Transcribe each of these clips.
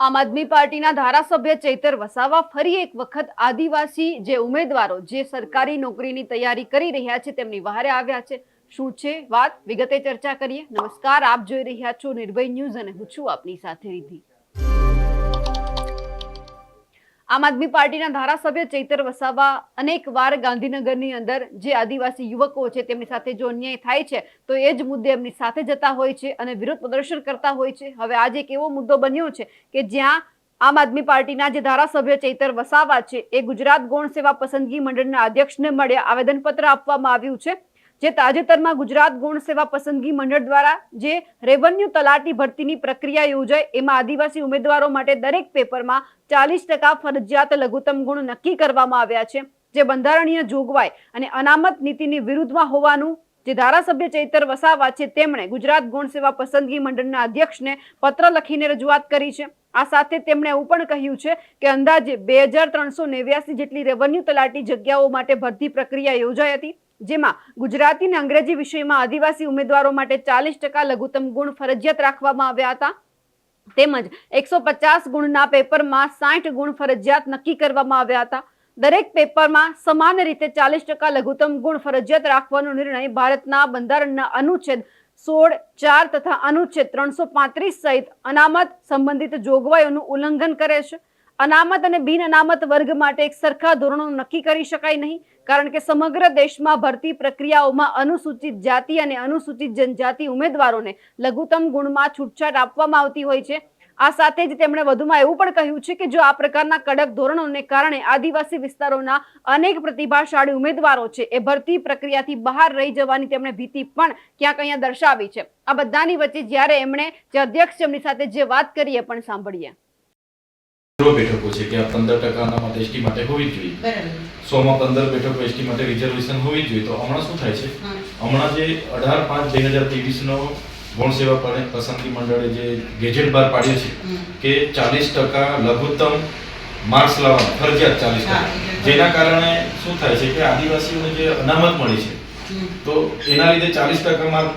આમ આદમી પાર્ટીના ધારાસભ્ય ચૈતર વસાવા ફરી એક વખત આદિવાસી જે ઉમેદવારો જે સરકારી નોકરીની તૈયારી કરી રહ્યા છે તેમની વહારે આવ્યા છે. શું છે વાત? વિગતે ચર્ચા કરીએ. નમસ્કાર, આપ જોઈ રહ્યા છો નિર્ભય ન્યૂઝ અને હું છું આપની સાથે રિધિ આમ આદમી પાર્ટીના ધારાસભ્ય ચૈતર વસાવા અનેક વાર ગાંધીનગરની અંદર જે આદિવાસી યુવકો છે તેમની સાથે જો અન્યાય થાય છે, તો એ જ મુદ્દે એમની સાથે જતા હોય છે અને વિરોધ પ્રદર્શન કરતા હોય છે. હવે આજે એક એવો મુદ્દો બન્યો છે કે જ્યાં આમ આદમી પાર્ટીના જે ધારાસભ્ય ચૈતર વસાવા છે, એ ગુજરાત ગૌણ સેવા પસંદગી મંડળના અધ્યક્ષને મળ્યા આવેદનપત્ર આપવામાં આવ્યું છે. જે તાજેતરમાં ગુજરાત ગૌણ સેવા પસંદગી મંડળ દ્વારા જે રેવન્યુ તલાટી ભરતીની પ્રક્રિયા યોજાય, એમાં આદિવાસી ઉમેદવારો માટે દરેક પેપરમાં ચાલીસ ટકા ફરજિયાત લઘુત્તમ ગુણ નક્કી કરવામાં આવ્યા છે. જે બંધારણીય જોગવાઈ અને અનામત નીતિની વિરુદ્ધમાં હોવાનું જે ધારાસભ્ય ચૈતર વસાવા છે, તેમણે ગુજરાત ગૌણ સેવા પસંદગી મંડળના અધ્યક્ષને પત્ર લખીને રજૂઆત કરી છે. આ સાથે તેમણે એવું પણ કહ્યું છે કે અંદાજે બે જેટલી રેવન્યુ તલાટી જગ્યાઓ માટે ભરતી પ્રક્રિયા યોજાઈ હતી. જેમાં ગુજરાતી અને અંગ્રેજી વિષયમાં આદિવાસી ઉમેદવારો માટે ચાલીસ ટકા લઘુત્તમ ગુણ ફરજિયાત રાખવામાં આવ્યા હતા. તેમજ એકસો પચાસ ગુણના પેપરમાં સાઠ ગુણ ફરજિયાત નક્કી કરવામાં આવ્યા હતા. દરેક પેપરમાં સમાન રીતે ચાલીસ ટકા લઘુત્તમ ગુણ ફરજિયાત રાખવાનો નિર્ણય ભારતના બંધારણના અનુચ્છેદ સોળ, ચાર તથા અનુચ્છેદ ત્રણસો પાંત્રીસ સહિત અનામત સંબંધિત જોગવાઈઓનું ઉલ્લંઘન કરે છે. અનામત અને બિન અનામત વર્ગ માટે એક સરખા ધોરણો નક્કી કરી શકાય નહીં, કારણ કે સમગ્ર દેશમાં ભરતી પ્રક્રિયાઓમાં અનુસૂચિત જાતિ અને અનુસૂચિત જનજાતિ ઉમેદવારોને લઘુત્તમ ગુણમાં છૂટછાટ આપવામાં આવતી હોય છે. આ સાથે જ તેમણે વધુમાં એવું પણ કહ્યું છે કે જો આ પ્રકારના કડક ધોરણોને કારણે આદિવાસી વિસ્તારોના અનેક પ્રતિભાશાળી ઉમેદવારો છે, એ ભરતી પ્રક્રિયાથી બહાર રહી જવાની તેમણે ભીતિ પણ ક્યાંક અહીંયા દર્શાવી છે. આ બધાની વચ્ચે જ્યારે એમણે જે અધ્યક્ષ એમની સાથે જે વાત કરીએ પણ સાંભળીએ. બેઠકો છે કે આ પંદર ટકાના માટે એસટી માટે હોવી જ જોઈએ. સોમાં પંદર બેઠકો એસટી માટે રિઝર્વેશન હોવી જ જોઈએ. તો હમણાં શું થાય છે? હમણાં જે અઢાર પાંચ બે હજાર ત્રેવીસનો ગૌણ સેવા પસંદગી મંડળે જે ગેજેટ બહાર પાડ્યો છે કે ચાલીસ ટકા લઘુત્તમ માર્ક્સ લાવવાના ફરજિયાત ચાલીસ ટકા. જેના કારણે શું થાય છે કે આદિવાસીઓને જે અનામત મળી છે તો એના લીધે ચાલીસ ટકા માર્ક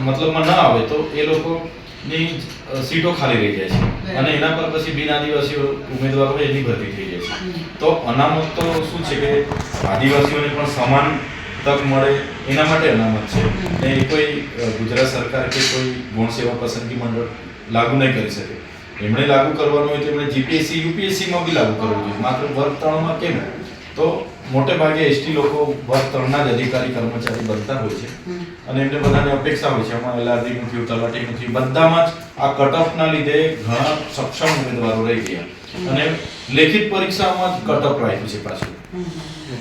મતલબમાં ન આવે તો એ લોકોની અ, સીટો ખાલી રહી જાય છે. અને એના પર પછી બિન આદિવાસીઓ ઉમેદવારો એની ભરતી થઈ જાય છે. તો અનામત તો શું છે કે આદિવાસીઓને પણ સમાન તક મળે એના માટે અનામત છે. ને એ કોઈ ગુજરાત સરકાર કે કોઈ ગુણ સેવા પસંદગી મંડળ લાગુ નહીં કરી શકે. એમણે લાગુ કરવાનું હોય તો એમણે જીપીએસસી યુપીએસસીમાં બી લાગુ કરવું જોઈએ. માત્ર વર્ગ ત્રણમાં કેમ? તો મોટે ભાગે એસટી લોકો વર્ગ ત્રણના જ અધિકારી કર્મચારી બનતા હોય છે. અને એમને બધાને અપેક્ષા હોય છે. આમાં એલઆરડી નું થયું તલાટી નથી થયું બધામાં જ આ કટઓફના લીધે ઘણા સક્ષમ ઉમેદવારો રહી ગયા. અને લેખિત પરીક્ષામાં જ કટઓફ રાખ્યું છે પાછું.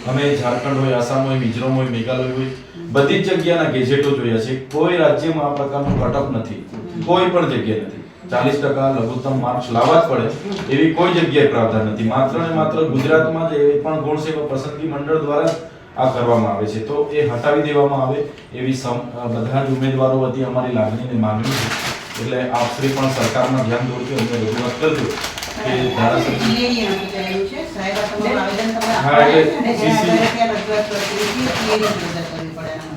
અમે ઝારખંડ હોય આસામ હોય મિઝોરમ હોય મેઘાલય હોય બધી જ જગ્યાના ગેજેટો જોયા છે. કોઈ રાજ્યમાં આ પ્રકારનું કટઓફ નથી. કોઈ પણ જગ્યાએ નથી. ચાલીસ ટકા લઘુત્તમ માર્ક્સ લાવવા જ પડે. એવી કોઈ જગ્યાએ પ્રાવધાન નથી. માત્ર ને માત્ર ગુજરાતમાં જ એ પણ ગુણ સેવા પસંદગી મંડળ દ્વારા જ આ કરવામાં આવે છે. તો એ હટાવી દેવામાં આવે એવી સમ- બધા જ ઉમેદવારો વતી અમારી લાગણી અને માંગણી છે. એટલે આપશ્રી પણ સરકારમાં ધ્યાન દોરજો અમને રજૂઆત કરજો કે ધારાસભ્ય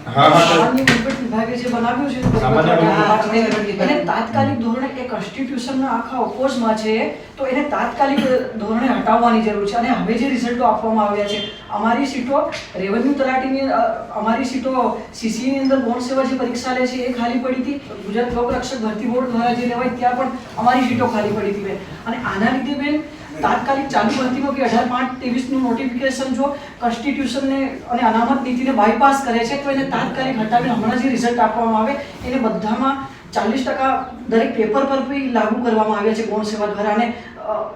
હા. હા સામાન્ય તાત્કાલિક કોન્સ્ટિટ્યુશનના આખા ઓપોઝમાં છે, તો એને તાત્કાલિક ધોરણે હટાવવાની જરૂર છે. અને હવે જે રિઝલ્ટો આપવામાં આવ્યા છે, અમારી સીટો રેવન્યુ તલાટીની અમારી સીટો સીસીની અંદર બોર્ડ સેવા જે પરીક્ષા લે છે, એ ખાલી પડી હતી. ગુજરાત લોકરક્ષક ભરતી બોર્ડ દ્વારા જે લેવાય ત્યાં પણ અમારી સીટો ખાલી પડી હતી બેન. અને આના લીધે બેન, તાત્કાલિક ચાલુ ભરતીમાં કે અઢાર પાંચ ત્રેવીસનું નોટિફિકેશન જો કોન્સ્ટિટ્યુશનને અને અનામત નીતિને બાયપાસ કરે છે, તો એને તાત્કાલિક હટાવીને હમણાં જે રિઝલ્ટ આપવામાં આવે, એને બધામાં ચાલીસ ટકા દરેક પેપર પર બી લાગુ કરવામાં આવ્યા છે ગૌણ સેવા દ્વારા અને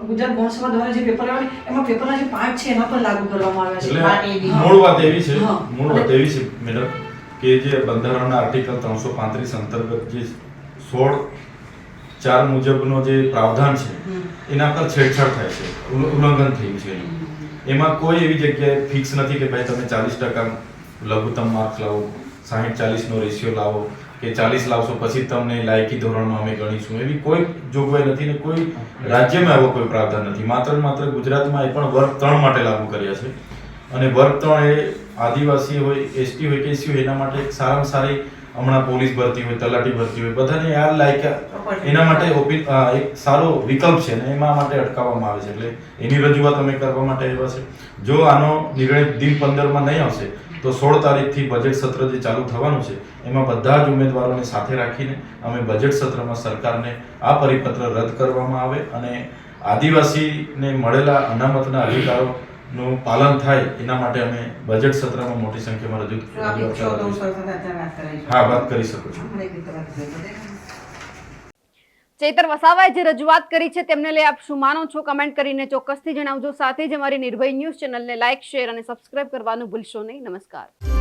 ગુજરાત ગૌણ સેવા દ્વારા જે પેપર આવે એમાં પેપરના જે પાંચ છે એના પર લાગુ કરવામાં આવ્યા છે. મૂળ વાત એવી છે મૂળ વાત એવી છે મેડમ કે જે બંધારણના આર્ટિકલ ત્રણસો પાંત્રીસ અંતર્ગત જે સોળ ચાર મુજબનો જે પ્રાવધાન છે એના પર છેડછાડ થાય છે ઉલ્લંઘન થયું છે. એમાં કોઈ એવી જગ્યાએ ફિક્સ નથી કે ભાઈ તમે ચાલીસ ટકા લઘુત્તમ માર્ક લાવો સાહીઠ ચાલીસનો રેશિયો લાવો કે ચાલીસ લાવશો પછી તમને લાયકી ધોરણમાં અમે ગણીશું. એવી કોઈ જોગવાઈ નથી ને કોઈ રાજ્યમાં એવો કોઈ પ્રાવધાન નથી. માત્ર માત્ર ગુજરાતમાં એ પણ વર્ગ ત્રણ માટે લાગુ કર્યા છે. અને વર્ગ ત્રણ એ આદિવાસી હોય, એસટી હોય કે એસી હોય, એના માટે સારામાં સારી હમણાં પોલીસ ભરતી હોય, તલાટી ભરતી હોય, બધાને આ લાયકા એના માટે એક સારો વિકલ્પ છે ને એમાં માટે અટકાવવામાં આવે છે. એટલે એની રજૂઆત અમે કરવા માટે આવ્યા છે. જો આનો નિર્ણય દિન પંદરમાં નહીં આવશે તો સોળ તારીખથી બજેટ સત્ર જે ચાલુ થવાનું છે એમાં બધા જ ઉમેદવારોને સાથે રાખીને અમે બજેટ સત્રમાં સરકારને આ પરિપત્ર રદ કરવામાં આવે અને આદિવાસીને મળેલા અનામતના અધિકારોનું પાલન થાય એના માટે અમે બજેટ સત્રમાં મોટી સંખ્યામાં રજૂ. હા વાત કરી શકો છો હમણાં એક રીતે વાત કરી બધે. ચૈતર વસાવાએ જે રજૂઆત કરી છે તેમને લઈ આપ શું માનો છો? કમેન્ટ કરીને ચોક્કસથી જણાવજો. સાથે જ અમારી નિર્ભય ન્યૂઝ ચેનલને લાઇક, શેર અને સબસ્ક્રાઇબ કરવાનું ભૂલશો નહીં. નમસ્કાર.